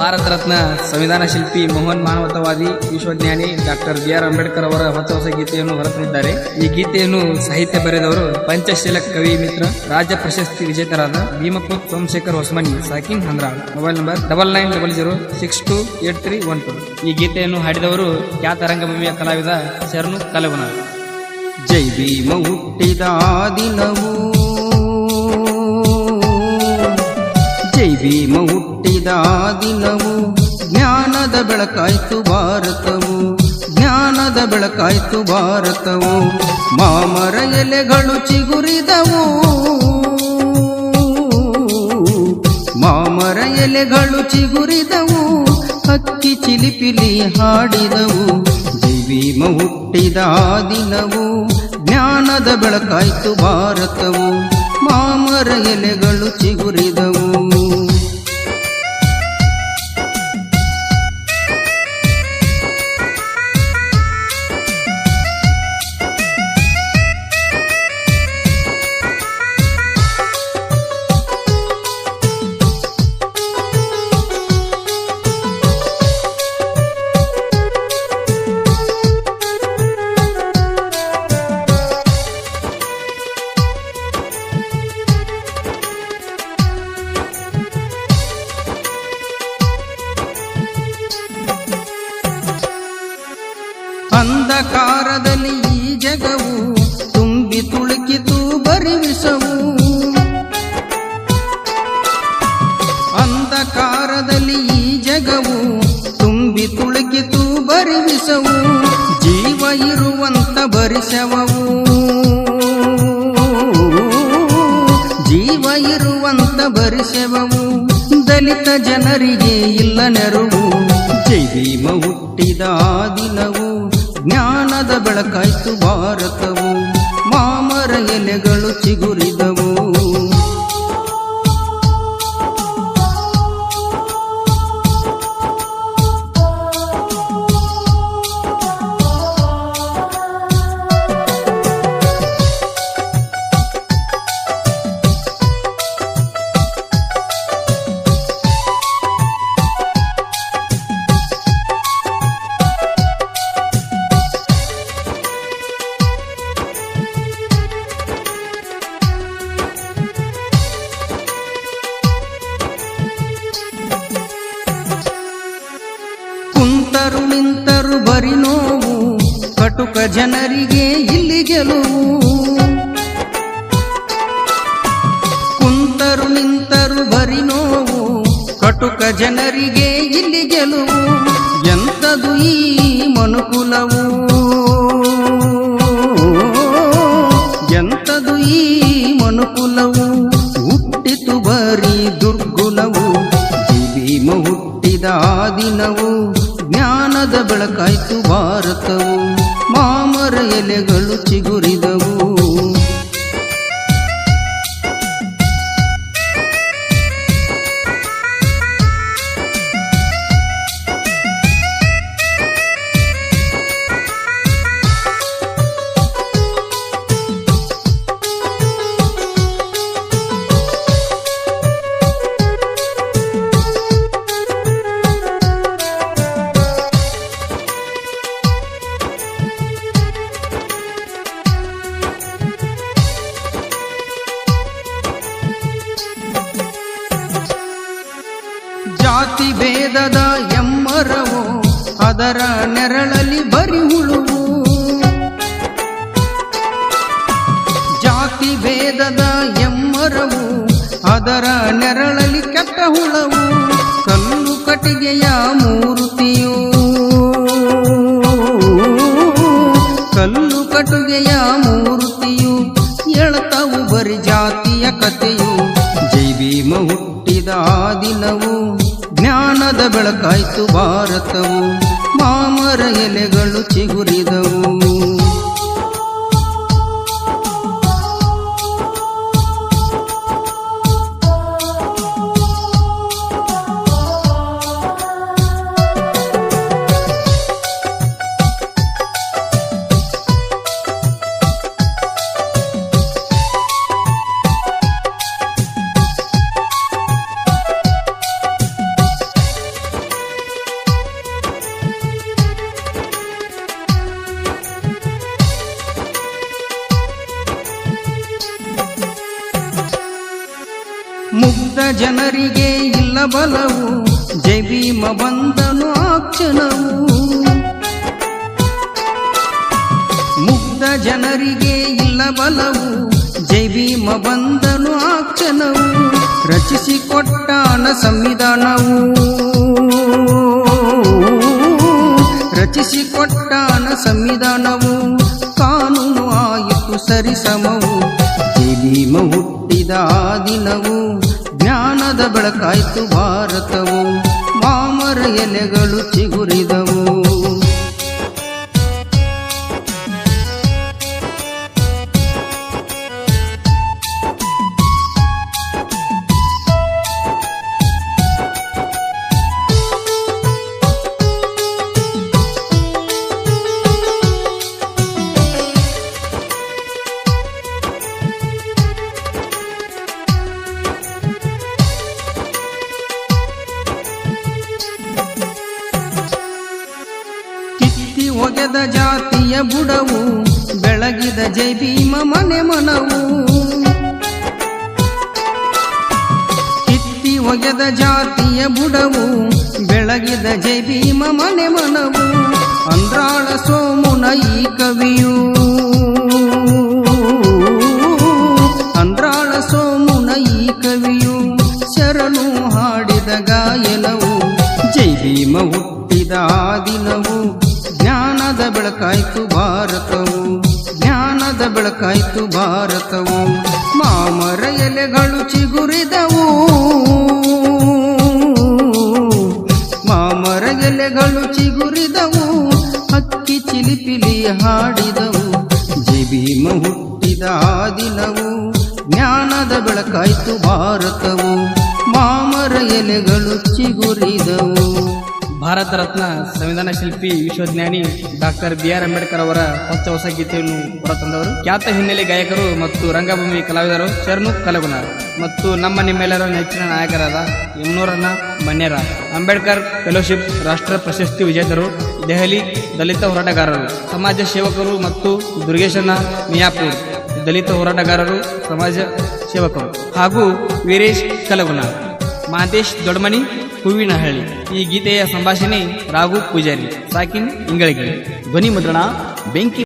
ಭಾರತ ರತ್ನ ಸಂವಿಧಾನ ಶಿಲ್ಪಿ ಮೋಹನ್ ಮಾನವತಾವಾದಿ ವಿಶ್ವಜ್ಞಾನಿ ಡಾಕ್ಟರ್ ಬಿ ಆರ್ ಅಂಬೇಡ್ಕರ್ ಅವರ ಹೊಸ ಹೊಸ ಗೀತೆಯನ್ನು ಹೊರತಂದಿದ್ದಾರೆ. ಈ ಗೀತೆಯನ್ನು ಸಾಹಿತ್ಯ ಬರೆದವರು ಪಂಚಶೀಲ ಕವಿ ಮಿತ್ರ, ರಾಜ್ಯ ಪ್ರಶಸ್ತಿ ವಿಜೇತರಾದ Bheemaput Somashekhar Hosamani, ಸಾಕಿನ್ Handral mobile number double nine double zero six two eight three one two. ಈ ಗೀತೆಯನ್ನು ಹಾಡಿದವರು ಖ್ಯಾತ ರಂಗಭೂಮಿಯ ಕಲಾವಿದ ಶರಣು ಕಲಗುನಾಳ್ ಜೈ ಭೀಮ ಹುಟ್ಟಿದ ದಿನವು ಜೈ ಹುಟ್ಟಿದ ದಿನವು. ಜ್ಞಾನದ ಬೆಳಕಾಯ್ತು ಭಾರತವು. ಜ್ಞಾನದ ಬೆಳಕಾಯ್ತು ಭಾರತವು. ಮಾಮರ ಎಲೆಗಳು ಚಿಗುರಿದವು. ಮಾಮರ ಎಲೆಗಳು ಚಿಗುರಿದವು. ಹಕ್ಕಿ ಚಿಲಿಪಿಲಿ ಹಾಡಿದವು. ಭೀಮ ಹುಟ್ಟಿದ ದಿನವು. ಜ್ಞಾನದ ಬೆಳಕಾಯ್ತು ಭಾರತವು. ಮಾಮರ ಎಲೆಗಳು ಚಿಗುರಿದವು. ಅಂಧಕಾರದಲ್ಲಿ ಈ ಜಗವು ತುಂಬಿ ತುಳುಕಿತು, ಬರಿವಿಸವು. ಅಂಧಕಾರದಲ್ಲಿ ಈ ಜಗವು ತುಂಬಿ ತುಳುಕಿತು, ಬರಿವಿಸವು. ಜೀವ ಇರುವಂತ ಬರಿಸವವು. ಜೀವ ಇರುವಂತ ಬರಿಸೆವವು. ದಲಿತ ಜನರಿಗೆ ಇಲ್ಲ ನೆರವು. ಜೈ ಭೀಮ ಹುಟ್ಟಿದ ದಿನವು. ಬೆಳಕಾಯ್ತು ಭಾರತವು. ಮಾಮರ ಎಲೆಗಳು ಚಿಗುರಿದವು. ಕುಂತರು ನಿಂತರು ಬರಿ ನೋವು, ಕಟುಕ ಜನರಿಗೆ ಇಲ್ಲಿ ಗೆಲುವು. ಕುಂತರು ನಿಂತರು ಬರಿ ನೋವು, ಕಟುಕ ಜನರಿಗೆ ಇಲ್ಲಿ ಗೆಲುವು. ಎಂತದು ಈ ಮನುಕುಲವು? ಎಂತದು ಈ ಮನುಕುಲವು? ಹುಟ್ಟಿತು ಬರೀ ದುರ್ಗುಲವು ಹುಟ್ಟಿದ ದಿನವು. ಬೆಳಕಾಯ್ತು ಭಾರತವು ಮಾಮರ ಎಲೆಗಳು ಚಿಗುರಿದವು. ಅದರ ನೆರಳಲ್ಲಿ ಬರಿ ಹುಳುವು. ಜಾತಿ ಭೇದದ ಎಮ್ಮರವು ಅದರ ನೆರಳಲ್ಲಿ ಕೆಟ್ಟ ಹುಳವು. ಕಲ್ಲು ಕಟ್ಟಿಗೆಯ ಮೂರ್ತಿಯು. ಕಲ್ಲು ಕಟುಗೆಯ ಮೂರ್ತಿಯು ಎಳತವು ಬರಿ ಜಾತಿಯ ಕಥೆಯು. ಜೈ ಹುಟ್ಟಿದ ದಿನವು ಜ್ಞಾನದ ಬೆಳಕಾಯ್ತು ಭಾರತವು. ಎಲೆಗಳು ಚಿಗುರಿದವು. ಜನರಿಗೆ ಇಲ್ಲ ಬಲವು ಜೈ ಭೀಮ ಬಂದನು ಆ ಕ್ಷಣವು ಮುಗ್ಧ ಜನರಿಗೆ ಇಲ್ಲ ಬಲವು ಜೈ ಭೀಮ ಬಂದನು ಆ ಕ್ಷಣವು ರಚಿಸಿಕೊಟ್ಟಾನ ಸಂವಿಧಾನವು. ರಚಿಸಿಕೊಟ್ಟಾನ ಸಂವಿಧಾನವು, ಕಾನೂನು ಆಯಿತು ಸರಿಸಮವು. ಜೈ ಭೀಮ ಹುಟ್ಟಿದ ಆ ದಿನವು. ಜ್ಞಾನದ ಬೆಳಕಾಯ್ತು ಭಾರತವು. ಮಾಮರ ಎಲೆಗಳು ಚಿಗುರಿದವು. ಜಾತಿಯ ಬುಡವು ಬೆಳಗಿದ ಜೈ ಭೀಮ ಮನೆ ಮನವು. ಕಿತ್ತಿ ಒಗೆದ ಜಾತಿಯ ಬುಡವು ಬೆಳಗಿದ ಜೈ ಭೀಮ ಮನೆ ಮನವು. ಅಂದ್ರಾಳ ಸೋಮುನ ಈ ಕವಿಯು ಬೆಳಕಾಯ್ತು ಭಾರತವು, ಜ್ಞಾನದ ಬೆಳಕಾಯಿತು ಭಾರತವು, ಮಾಮರ ಎಲೆಗಳು ಚಿಗುರಿದವು. ಮಾಮರ ಎಲೆಗಳು ಚಿಗುರಿದವು, ಹಕ್ಕಿ ಚಿಲಿಪಿಲಿ ಹಾಡಿದವು. ಜಿಭೀಮ ಹುಟ್ಟಿದ ದಿನವು, ಜ್ಞಾನದ ಬೆಳಕಾಯ್ತು ಭಾರತವು, ಮಾಮರ ಎಲೆಗಳು ಚಿಗುರಿದವು. ಭಾರತ ರತ್ನ ಸಂವಿಧಾನ ಶಿಲ್ಪಿ ವಿಶ್ವಜ್ಞಾನಿ ಡಾಕ್ಟರ್ ಬಿ ಆರ್ ಅಂಬೇಡ್ಕರ್ ಅವರ ಹೊಸ ಹೊಸ ಗೀತೆಯನ್ನು ಹೊರತಂದವರು. ಖ್ಯಾತ ಹಿನ್ನೆಲೆ ಗಾಯಕರು ಮತ್ತು ರಂಗಭೂಮಿ ಕಲಾವಿದರು ಶರಣು ಕಲಗುನಾರ್. ಮತ್ತು ನಮ್ಮ ನಿಮ್ಮೆಲ್ಲರ ನೆಚ್ಚಿನ ನಾಯಕರಾದ ಇನ್ನೂರನ್ನ ಮನ್ಯರ ಅಂಬೇಡ್ಕರ್ ಫೆಲೋಶಿಪ್ ರಾಷ್ಟ್ರ ಪ್ರಶಸ್ತಿ ವಿಜೇತರು, ದೆಹಲಿ ದಲಿತ ಹೋರಾಟಗಾರರು, ಸಮಾಜ ಸೇವಕರು ಮತ್ತು ದುರ್ಗೇಶನ ಮಿಯಾಪುರ್. ದಲಿತ ಹೋರಾಟಗಾರರು, ಸಮಾಜ ಸೇವಕರು. ಹಾಗೂ ವೀರೇಶ್ ಕಲಗುನಾರ್. ಮಾದೇಶ್ ದೊಡ್ಮನಿ ಹೂವಿನಹಳ್ಳಿ ಈ ಗೀತೆಯ ಸಂಭಾಷಣೆ ರಾಘು ಪೂಜಾರಿ ಸಾಕಿನ್ ಇಂಗಳಿಕೆ ಧ್ವನಿ ಮುದ್ರಣ ಬೆಂಕಿ